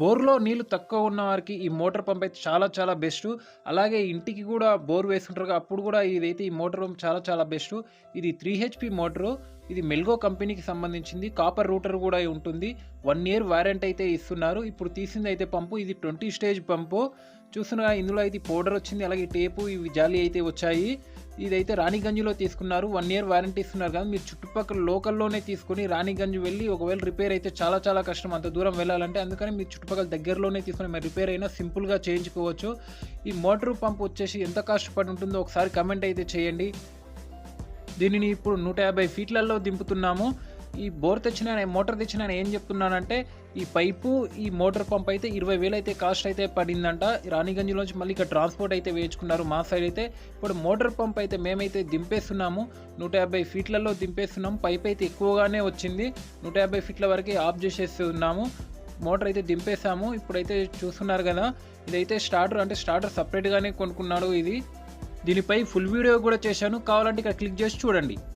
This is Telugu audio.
బోర్‌లో నీళ్ళు తక్కువ ఉన్న వారికి ఈ మోటార్ పంప్ అయితే చాలా చాలా బెస్ట్ అలాగే ఇంటికి కూడా బోర్ వేసుకుంటారు అప్పుడు కూడా ఇదైతే ఈ మోటార్ పంప్ చాలా చాలా బెస్ట్ ఇది త్రీ హెచ్పి మోటరు. ఇది మెల్గో కంపెనీకి సంబంధించింది. కాపర్ రూటర్ కూడా ఉంటుంది. వన్ ఇయర్ వారంటీ అయితే ఇస్తున్నారు. ఇప్పుడు తీసింది అయితే పంపు ఇది 20 స్టేజ్ పంపు. చూస్తున్నా ఇందులో అయితే పౌడర్ వచ్చింది. అలాగే టేపు ఇవి జాలి అయితే వచ్చాయి. ఇదైతే రాణిగంజ్‌లో తీసుకున్నారు. వన్ ఇయర్ వారంటీ ఇస్తున్నారు కదా! మీరు చుట్టుపక్కల లోకల్‌లోనే తీసుకొని రాణిగంజ్ వెళ్ళి ఒకవేళ రిపేర్ అయితే చాలా చాలా కష్టం అంత దూరం వెళ్ళాలంటే. అందుకని మీరు చుట్టుపక్కల దగ్గరలోనే తీసుకుని మరి రిపేర్ అయినా సింపుల్‌గా చేయించుకోవచ్చు. ఈ మోటార్ పంప్ వచ్చేసి ఎంత కష్టపడి ఉంటుందో ఒకసారి కమెంట్ అయితే చేయండి. దీనిని ఇప్పుడు 150 ఫీట్లలో దింపుతున్నాము. ఈ బోర్ తెచ్చిన మోటార్ తెచ్చిన ఏం చెప్తున్నానంటే ఈ పైపు, ఈ మోటార్ పంప్ అయితే ఇరవై వేలు అయితే కాస్ట్ అయితే పడిందంట. రాణిగంజ్‌లోంచి మళ్ళీ ఇక్కడ ట్రాన్స్‌పోర్ట్ అయితే వేయించుకున్నారు మా సైడ్ అయితే. ఇప్పుడు మోటార్ పంప్ అయితే మేమైతే దింపేస్తున్నాము. 150 ఫీట్లలో దింపేస్తున్నాము. పైప్ అయితే ఎక్కువగానే వచ్చింది. 150 ఫీట్ల వరకే ఆఫ్ చేసేస్తున్నాము. మోటార్ అయితే దింపేసాము. ఇప్పుడైతే చూస్తున్నారు కదా! ఇదైతే స్టార్టర్ అంటే స్టార్టర్ సపరేట్గానే కొనుక్కున్నాడు ఇది. దీనిపై ఫుల్ వీడియో కూడా చేశాను. కావాలంటే ఇక్కడ క్లిక్ చేసి చూడండి.